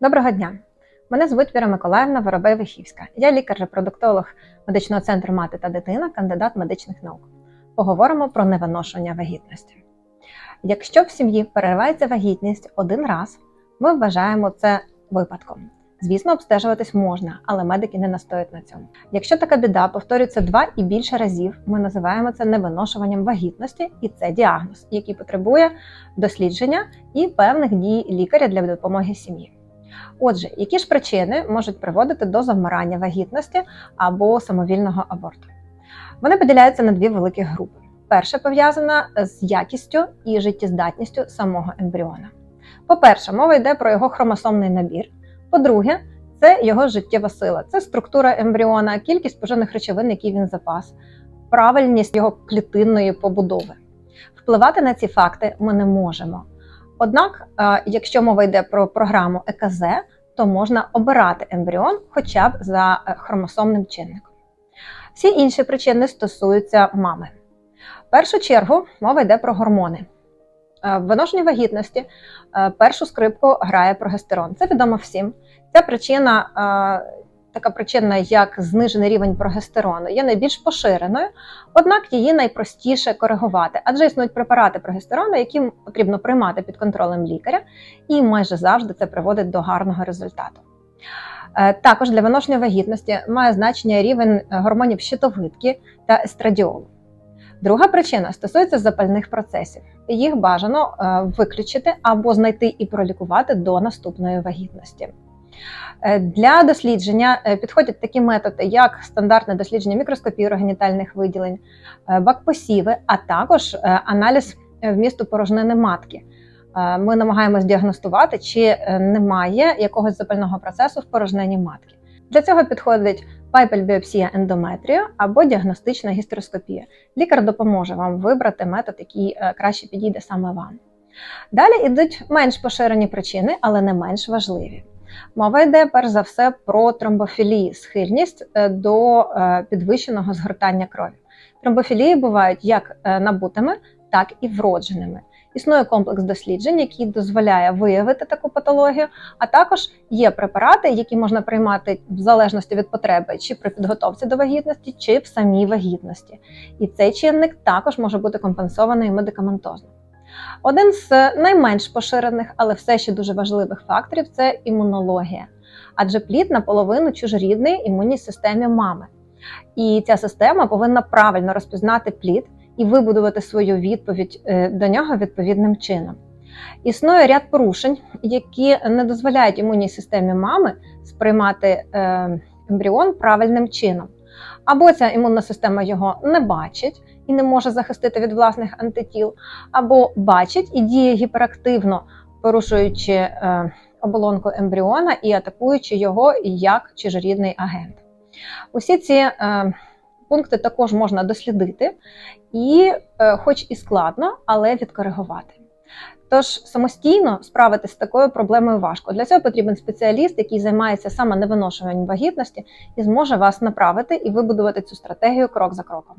Доброго дня! Мене звуть Віра Миколаївна Воробей Вихівська. Я лікар-репродуктолог медичного центру мати та дитина, кандидат медичних наук. Поговоримо про невиношення вагітності. Якщо в сім'ї переривається вагітність один раз, ми вважаємо це випадком. Звісно, обстежуватись можна, але медики не настоять на цьому. Якщо така біда повторюється два і більше разів, ми називаємо це невиношуванням вагітності, і це діагноз, який потребує дослідження і певних дій лікаря для допомоги сім'ї. Отже, які ж причини можуть приводити до завмирання вагітності або самовільного аборту? Вони поділяються на дві великі групи. Перша пов'язана з якістю і життєздатністю самого ембріона. По-перше, мова йде про його хромосомний набір. По-друге, це його життєва сила, це структура ембріона, кількість поживних речовин, які він запас, правильність його клітинної побудови. Впливати на ці факти ми не можемо. Однак, е, якщо мова йде про програму ЕКЗ, то можна обирати ембріон хоча б за е, хромосомним чинником. Всі інші причини стосуються мами. В першу чергу мова йде про гормони. Е, В виношенні вагітності першу скрипку грає прогестерон. Це відомо всім. Ця причина, така причина, як знижений рівень прогестерону, є найбільш поширеною, однак її найпростіше коригувати, адже існують препарати прогестерону, які потрібно приймати під контролем лікаря, і майже завжди це приводить до гарного результату. Е, Також для виношення вагітності має значення рівень гормонів щитовидки та естрадіолу. Друга причина стосується запальних процесів. Їх бажано е, виключити або знайти і пролікувати до наступної вагітності. Е, Для дослідження е, підходять такі методи, як стандартне дослідження мікроскопії урогенітальних виділень, е, бакпосіви, а також аналіз вмісту порожнини матки. Ми намагаємось діагностувати, чи немає якогось запального процесу в порожнині матки. Для цього підходить пайпель-біопсія ендометрію або діагностична гістероскопія. Лікар допоможе вам вибрати метод, який краще підійде саме вам. Далі йдуть менш поширені причини, але не менш важливі. Мова йде перш за все про тромбофілії, схильність е, до е, підвищеного згортання крові. Тромбофілії бувають як е, набутими, так і вродженими. Існує комплекс досліджень, який дозволяє виявити таку патологію, а також є препарати, які можна приймати в залежності від потреби, чи при підготовці до вагітності, чи в самій вагітності. І цей чинник також може бути компенсований медикаментозно. Один з найменш поширених, але все ще дуже важливих факторів це імунологія. Адже плід наполовину чужорідний імунній системі мами. І ця система повинна правильно розпізнати плід і вибудувати свою відповідь е, до нього відповідним чином. Існує ряд порушень, які не дозволяють імунній системі мами сприймати е, ембріон правильним чином. Або ця імунна система його не бачить і не може захистити від власних антитіл, або бачить і діє гіперактивно, порушуючи е, оболонку ембріона і атакуючи його як чужорідний агент. Усі ці е, пункти також можна дослідити, і, е, хоч і складно, але відкоригувати. Тож самостійно справитися з такою проблемою важко. Для цього потрібен спеціаліст, який займається саме невиношуванням вагітності і зможе вас направити і вибудувати цю стратегію крок за кроком.